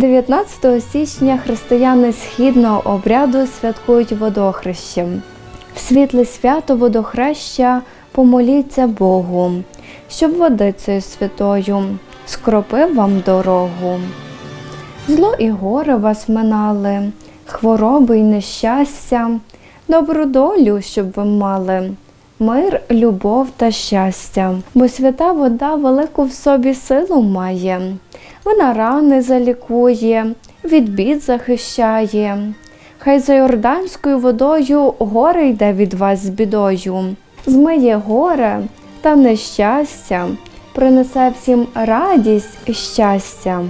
19 січня християни східного обряду святкують водохрещем. В світле свято водохреща помоліться Богу, щоб водицею святою скропив вам дорогу. Зло і горе вас минали, хвороби й нещастя, добру долю, щоб ви мали, мир, любов та щастя, бо свята вода велику в собі силу має, вона рани залікує, від бід захищає. Хай за Йорданською водою горе йде від вас з бідою, змиє горе та нещастя, принесе всім радість і щастя.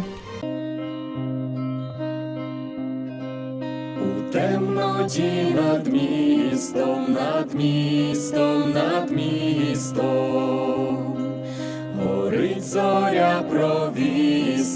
У темноті над містом, над містом, над містом, горить зоря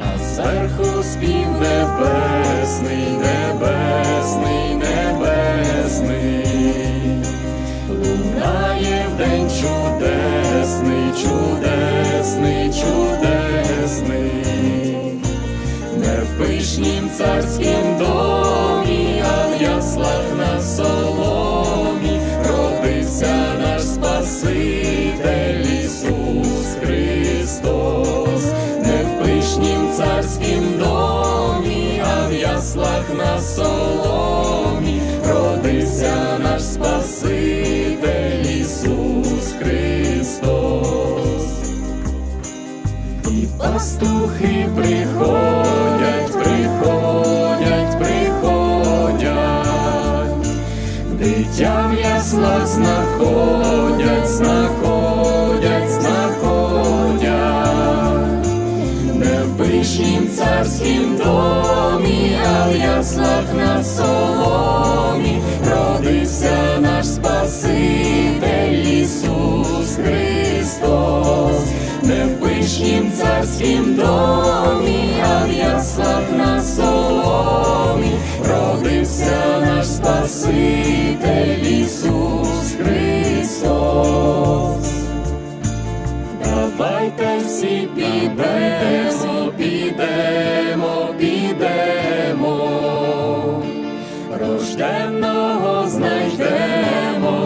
а зверху спів небесний, небесний, небесний, лунає в день чудесний, чудесний, чудесний, не в пишнім царськім домі, на соломі родився наш Спаситель Ісус Христос. І пастухи приходять, приходять, приходять, дитя в яслах знаходять, знаходять, знаходять, не в пишнім царськім домі, а на соломі родився наш Спаситель Ісус Христос, не в пишнім царськім домі, а в яслах на соломі родився наш Спаситель Ісус Христос. Давайте всі підемо,